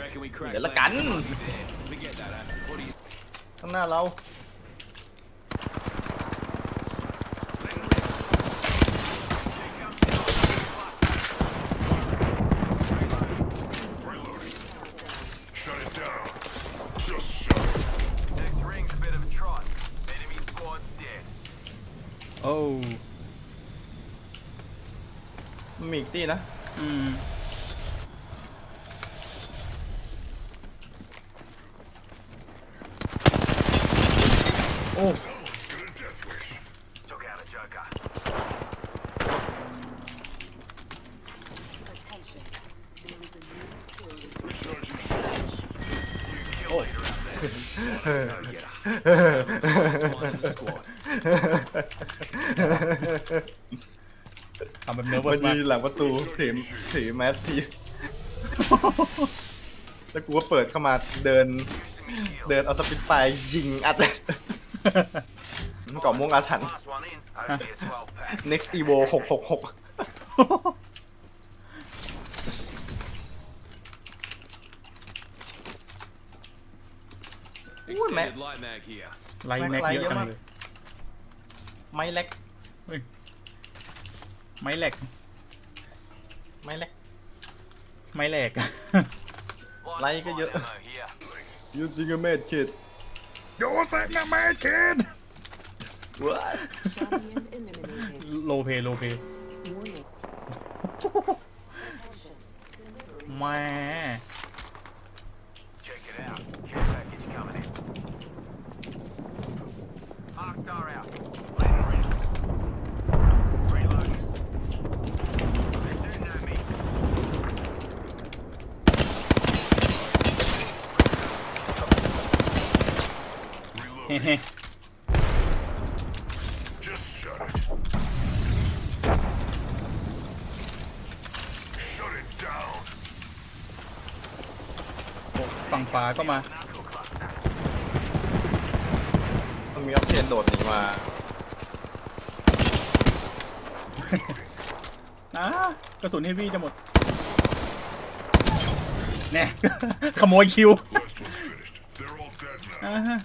Reckon we crash เดี๋ยวละ land กัน there. Forget that, huh? What do you ข้างหน้าเรา Shut it down. Just shut it. Next ring's a bit of a trot. Enemy squad's dead. โอ้ มันมีอีกที่นะ อืม โอ้ Get a death wish. Took out a joker. Attention. There is a new kill leader. Recharging shields. Kill leader out there. Go get her. One in the squad. ทำแบบเนื้อมัวิร์นมายืนหลังประตูถือถือแมสทีแล้วกูก็เปิดเข้ามาเดิน เดินเอาสปินไฟยิงอัดเลยเกาะม่วงอาถรรพ์ next evo หกหกหก Extended light mag here. ไล่แม็กเยอะจังเลย ไม่เล็ก ไม่แหลกไม่เล็ก ไม่แหลก Light Like fire you- ammo here. using a med kit โยเซนนะแม่เคน what Champion eliminated. โลเพโลเพ Warning. Attention. Delivery. แม่ Check it ฝั่งขวาก็มา Knuckle cluster. มันมีออปเทนโดดหนีมาอ่ากระสุนเฮฟวี่จะหมดแน่ ขโมยคิว Last one's finished. They're all dead now. อ่าฮะ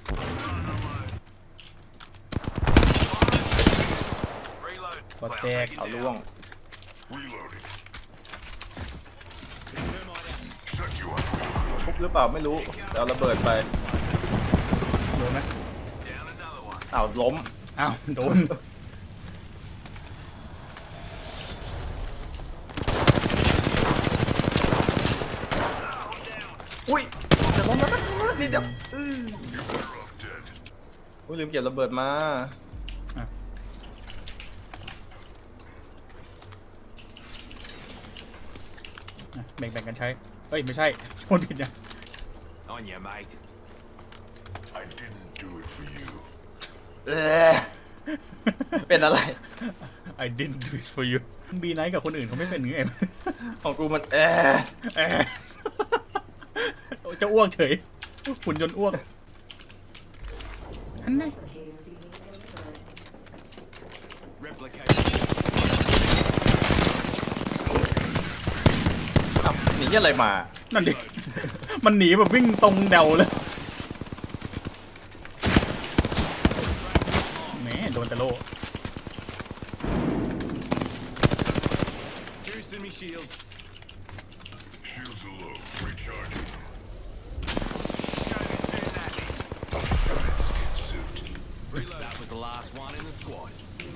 Reload. กดแตกเอาล่วง Reloading. หรือเปล่าไม่รู้แต่เอาระเบิดไปโดนไหม Down another one. อ้าวล้มอ้าวโดน อุ้ยจะล้มแล้วนะนิดเดียวอื้อ You're better off dead. อุ้ยลืมเก็บระเบิดมาอะแบ่งแบ่งกันใช้เฮ้ย ไม่ใช่คนผิดเนี่ย On you, mate. I didn't do it for you. เออเป็นอะไร I didn't do it for you บีไนท์กับคนอื่นเขาไม่เป็นไงของกูมันเออแอะจะอ้วกเฉยหุ่นยนต์อ้วกอันนี้ Replicate. อ้าวหนีอะไรมา นั่นดิ มันหนีแบบวิ่งตรงเดาเลยแหมโดนแต่โล Juicing me shields. Shields are low. Recharging. Skin suit. Reload. That was the last one in the squad.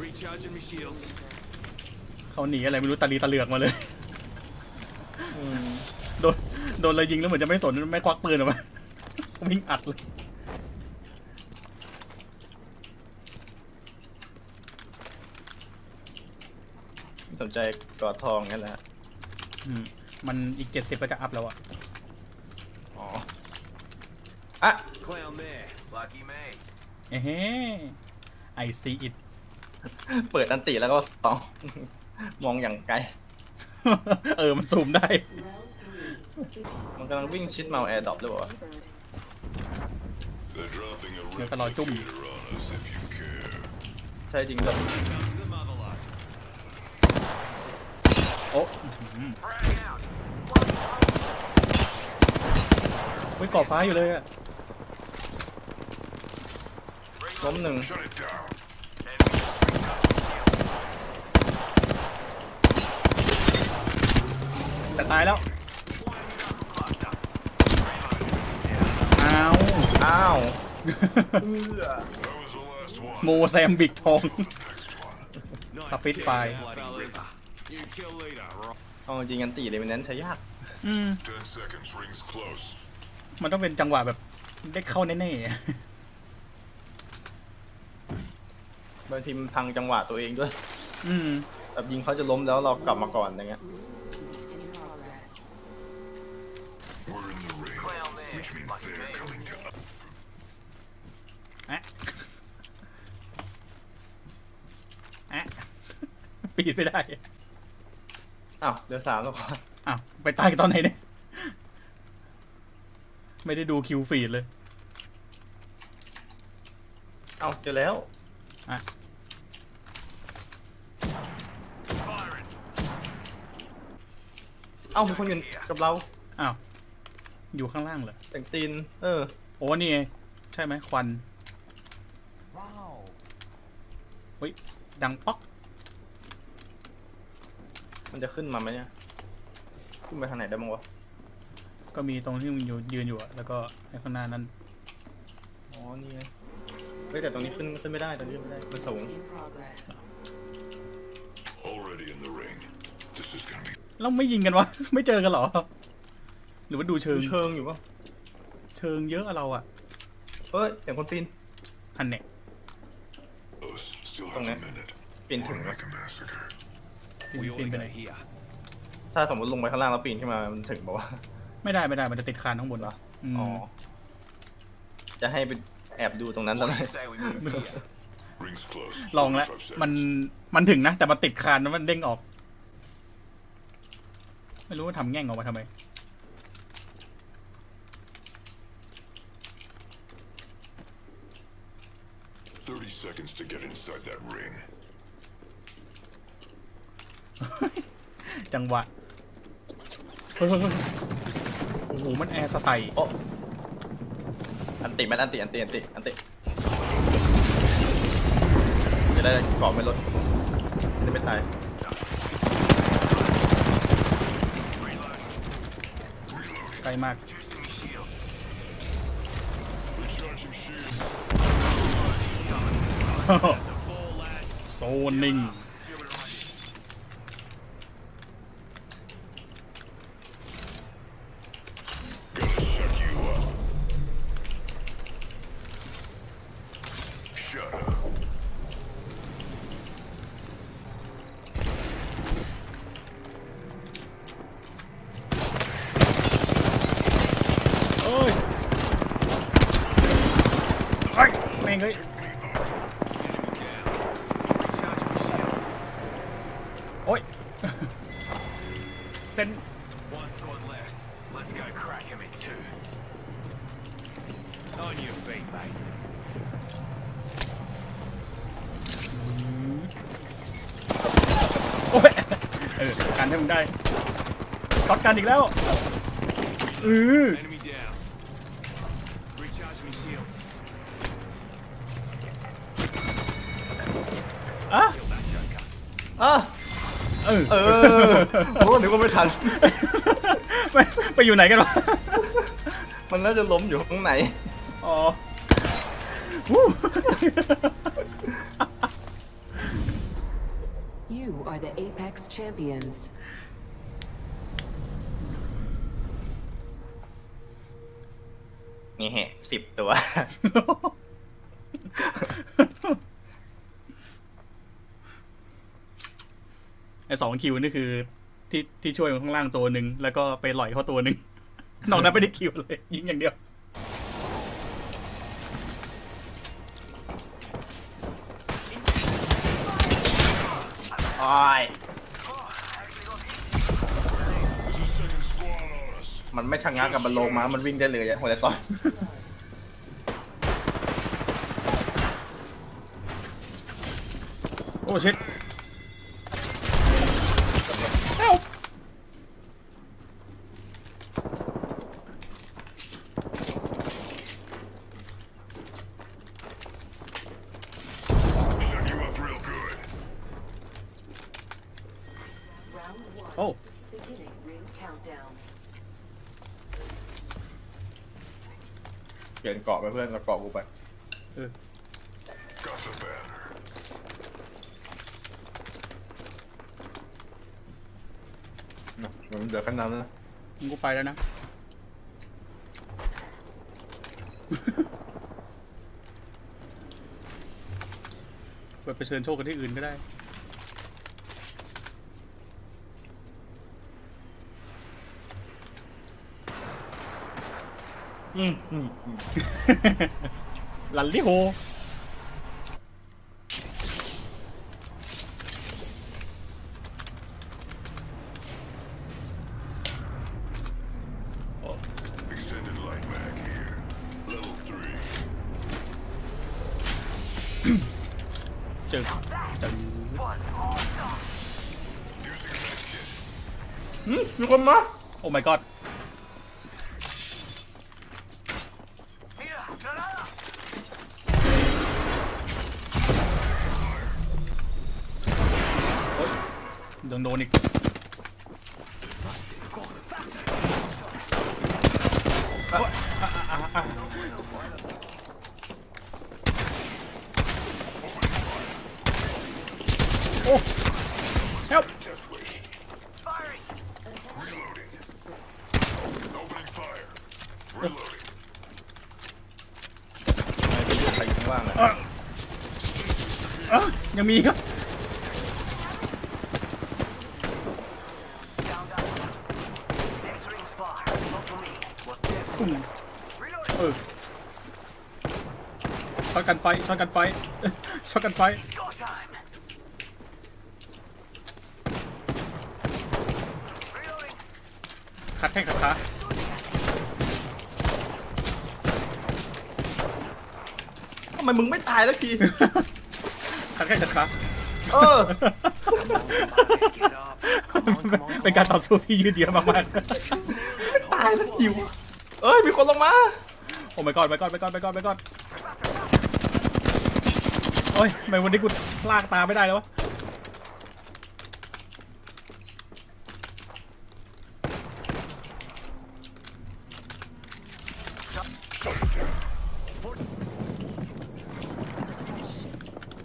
Recharging me shields. เขาหนีอะไรไม่รู้ตาลีตะเหลือกมาเลยโดน โดนเลยยิงแล้วเหมือนจะไม่สนไม่ควักปืนออกมาวิ่งอัดเลยสนใจกอดทองนี่แหละอืมมันอีกเจ็ดสิบก็จะอัพแล้วอะอ๋ออะ Clown there. Lucky me. เอ้เฮ้ไอซีอิด เปิดอันติแล้วก็สอง มองอย่างไกล เออ มันซูมได้ Round three. มันกำลังวิ่งชิดเมาแอร์ดรอปหรือเปล่าวะ They're dropping a Nó phải nói นอนจุ่มใช่จริงจังโอ้วิ่กาะฟ้าอยู่เลยอะล้มหนึ่งแต่ตายแล้ว อ้าว That was the last one. โมแซมบิกทอง Next one. สฟิตไฟ You kill leader, right? เอาจริงกันตีเลยมันนั้นใช้ยากอืม Ten seconds. Rings close. มันต้องเป็นจังหวะแบบได้เข้าแน่บางทีมันพังจังหวะตัวเองด้วยๆอืมแบบยิงเขาจะล้มแล้วเรากลับมาก่อนอย่างเงี้ย In progress. We're in the ring, which means they're coming to us. อะอะ ปี ดไม่ได้อ้าวเดือสามแล้วก่อนอ้าวไปตายกันตอนไหนเนี่ย ไม่ได้ดูคิวฟีดเลย เอ้าเจอแล้วอะ เอ้ามีคนอยู่กับเราอ้าว อยู่ข้างล่างเหรอ แต่งตีน เออ โอ้นี่ไงใช่ไหมควันเฮ้ย ดังป๊อก มันจะขึ้นมาไหมเนี่ย ขึ้นไปทางไหนได้บ้างวะ ก็มีตรงที่มึงอยู่ยืนอยู่อะแล้วก็ไอ้ข้างหน้านั้น อ๋อ นี่ไงเฮ้ยแต่ตรงนี้ขึ้นขึ้นไม่ได้ตรงนี้ขึ้นไม่ได้ มันสูง In progress. Already in the ring. This is gonna be แล้วไม่ยิงกันวะ ไม่เจอกันเหรอ หรือว่าดูเชิงดูเชิงอยู่ปะเชิงเยอะอะเราอะเฮ้ยเสียงคนปีน อันเนี้ย close. Still Không have a nè. minute. ปีนถึง Wanna นะ make a massacre. ปีน We all ปีนไป go ไหน here. ถ้าสมมติลงไปข้างล่างแล้วปีนขึ้นมามันถึงปะวะไม่ได้ไม่ได้มันจะติดคานข้างบนเหรออืมอ๋อ จะให้ไปแอบดูตรงนั้น What ทำ do ไม you say we move here? Rings close. ลองแล้ว45มัน seconds. มันถึงนะ แต่มันติดคานแล้วมันเด้งออก ไม่รู้ว่าทำแง่งออกมาทำไม30 seconds to get inside that ring. จังหวะเฮ้ยเฮ้ยเฮ้ยโอ้โหมันแอร์สไตล์โอ้อันติแมทอันติอันติอันติอันติจะได้เกาะไม่ลดจะไม่ตายไกลมาก Recharging shield. โซนิ่ง Gonna shut you up. Shut up. เอ้ยไอ้ยแม่งเฮ้ย โอ้ยเส้น One squad left. Let's go crack him in two. On your feet, mate. โอ้ยเออการให้มึงได้ช็อตกันอีกแล้วเออ Enemy down. Recharge me shields. อะ Kill that joker. อะ เออ เออโอ้นึกว่าไม่ทัน ไปไปอยู่ไหนกันวะ มันน่าจะล้มอยู่ข้างในอ๋อวู้ You are the Apex champions. นี่แฮะสิบตัว ไอสองคิวนี่คือ ที่ที่ช่วยมันข้างล่างตัวหนึ่งแล้วก็ไปหล่อยเขาตัวหนึ่งนอกนั้นไม่ได้คิวเลย ยิงอย่างเดียว โอ้ย There's a second squad on us. มันไม่ชะงักกับมันลงมา มันวิ่งได้เลยอะหัวใจต่อยโอ้ชิด Help เปลี่ยนเกาะไปเพื่อนเอาเกาะกูไปเออ Got the banner. นะมันเดือดขนาดนั้นนะมึงกูไปแล้วนะไปไปเชิญโชคกันที่อื่นก็ได้ อืมอืมอืม ลันลิโฮ Extended light mag here. Level three. เจอเจอ Using a med kit. อืมมีคนมา โอ้ my god โดนโดนอีกโอ้ help ไม่ไปเลือกใครข้างล่างอะอะยังมีครับ อืมเออ ช็อตกันไฟช็อตกันไฟช็อตกันไฟขัดแข้งขัดขาทำไมมึงไม่ตายแล้วทีขัดแข้งขัดขาเออ เป็นการต่อสู้ที่ยืดเยื้อมากตายแล้วจิวเอ้ย มีคนลงมาๆโอ้ my god my god my god my god my god โอ้ยทำไมวันนี้กูลากตาไม่ได้แล้ววะ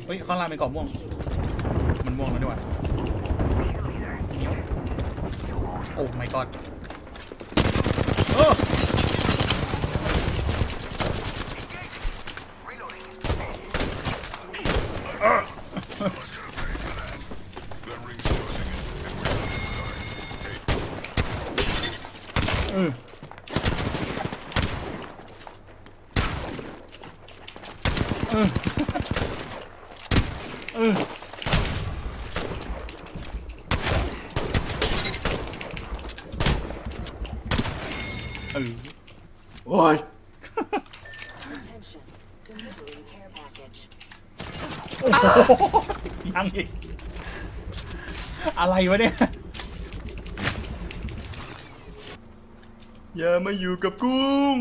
เฮ้ยข้างล่างเป็นกรอบม่วง มันม่วงแล้วดีกว่าโอ้ my god เออ That ring's closing in, and we're on this side. Hey, อืมอืมอืมเออ โอ้ย Attention. Delivering care package. โอ้โหยังอีกอะไรวะเนี่ย อย่ามาอยู่กับกุ้ง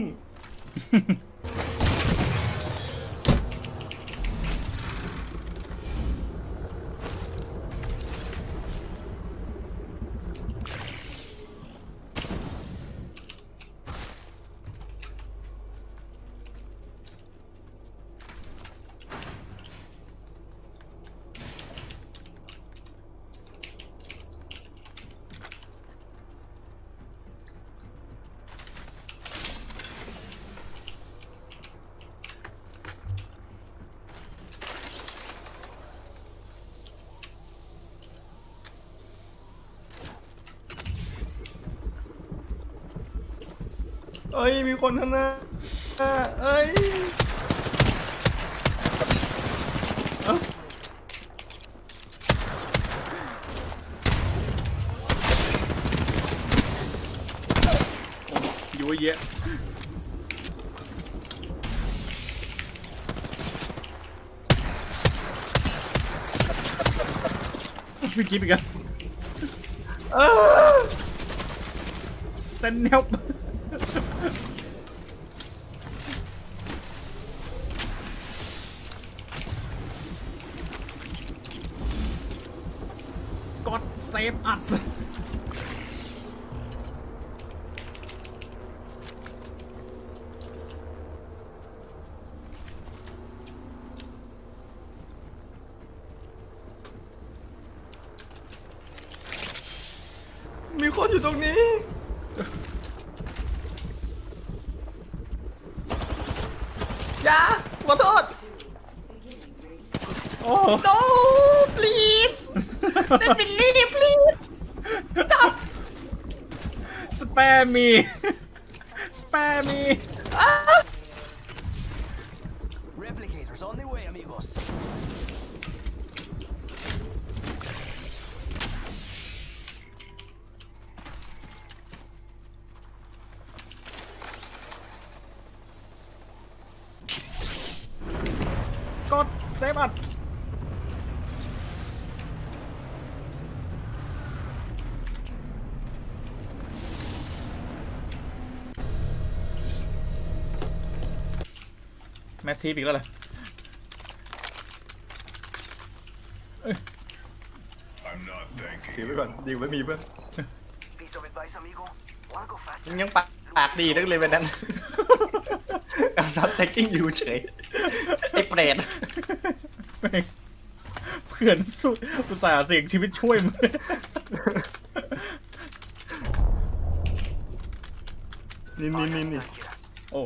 เอ้ย มีคนข้างหน้าเอ้ยอยู่เยอะพี่กิ๊บอีกอะเอ้ยเซนเนล อัดมีคนอยู่ตรงนี้ อย่าขอโทษ โอ้ no please let me leave please stop สแปมมี สแปมมี Replicators on the way, amigos. กดเซฟอัด แมสซีฟอีกแล้วเหรอ I'm not thanking ถือไว้ก่อนดีไว้มีเพื่อน Piece of advice, amigo. Wanna go fast? มึงยังปากปากดีนักเลยวันนั้น I'm not taking you เฉยไอ้เปรตแม่งเพื่อนสุดอุตส่าห์เสี่ยงชีวิตช่วยมึงนี่นี่นี่นี่โอ้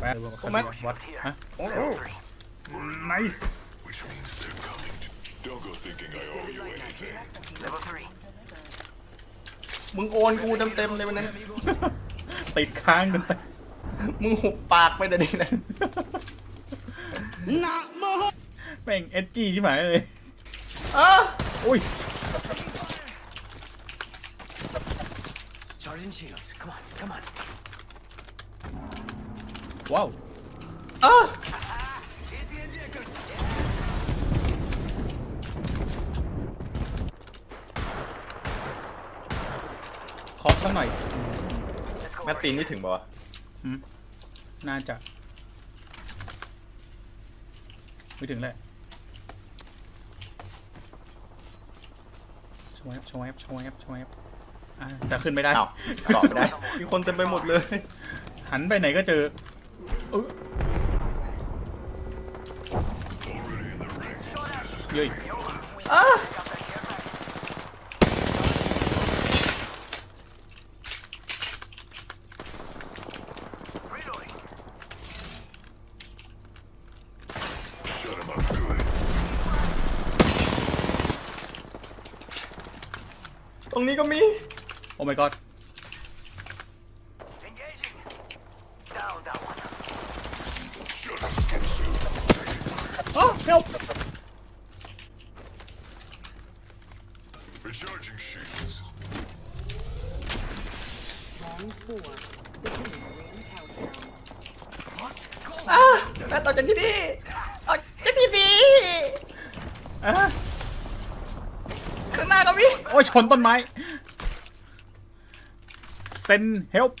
Fast like me. แป๊บวัดฮะ Level three. nice which means they're coming to. Don't go thinking I owe you anything. Level three. มึงโอนกูเต็มเต็มๆเลยวันนั้น ติดค้างตั้งแต่มึงหุบปากไปเดี๋ยวนี้นะแม่งเอจีใช่ไหมเลยเอออุ้ย Charging shields. Come on, come on. ว้าวเออขอสักหน่อย Let's go. แมตตีนนี่ถึงบ่วะน่าจะ ไม่ถึงแหละชวบชวบชวบชวบอะแต่ขึ้นไม่ได้อ้าวตอบไม่ได้ มีคนเต็มไปหมดเลย หันไปไหนก็เจอ เอ้ย Already in the ring. เย้ยอ้า Reloading. Shut him up good. ตรงนี้ก็มีโอ้ my god Engaging. Down that one. Shut his skin suit. อ๋อ help Recharging shields. Round four. Beginning ring countdown. อะแม่ต่อจากที่นี่ออกจากที่นี่ อะ ข้างหน้าก็มี โอ้ย ชนต้นไม้เซน help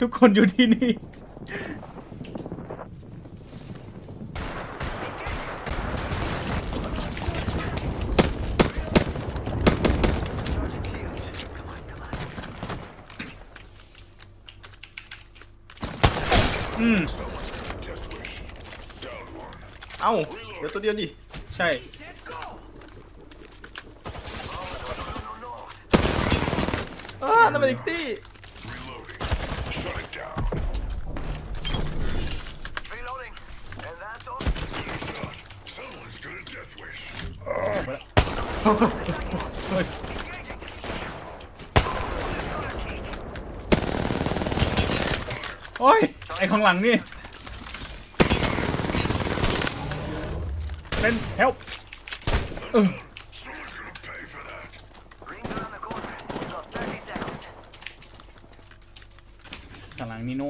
ทุกคนอยู่ที่นี่อืม Death wish. Down one. เอ้า เดี๋ยวตัวเดียวดิ ใช่ อ่านั่นเป็นอีกที่ Reloading. Shut it down. Reloading. And that's all. Shot. Someone's gonna death wish. เฮ้ยโอ้ย ไอข้างหลังนี่ เป็น help เออ Someone's gonna pay for that. Rings around the corner. We've got 30 seconds. ข้างหลังนี่นัว Healing. Oh, this is taking too long.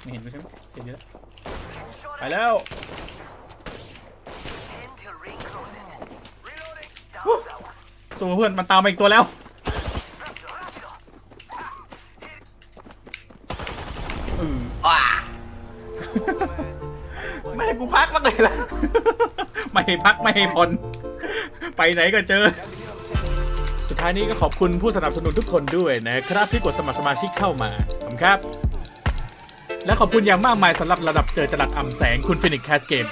ไม่เห็นไม่ใช่ไหมเห็นเยอะ Shot ไปแล้ว10 till ring closes. Reloading. Down that one. สู้เพื่อนมันตามมาอีกตัวแล้ว Rápido, rápido. เอออ่าไม่ให้กูพักบ้างเลยล่ะ ไม่ให้พักไม่ให้ผ่อน ไปไหนก็เจอ สุดท้ายนี้ก็ขอบคุณผู้สนับสนุนทุกคนด้วยนะครับที่กดสมัครสมาชิกเข้ามาขอบคุณครับ และขอบคุณอย่างมากมายสำหรับระดับเจอจรัดอ่ำแสงคุณฟินิกแคสเกม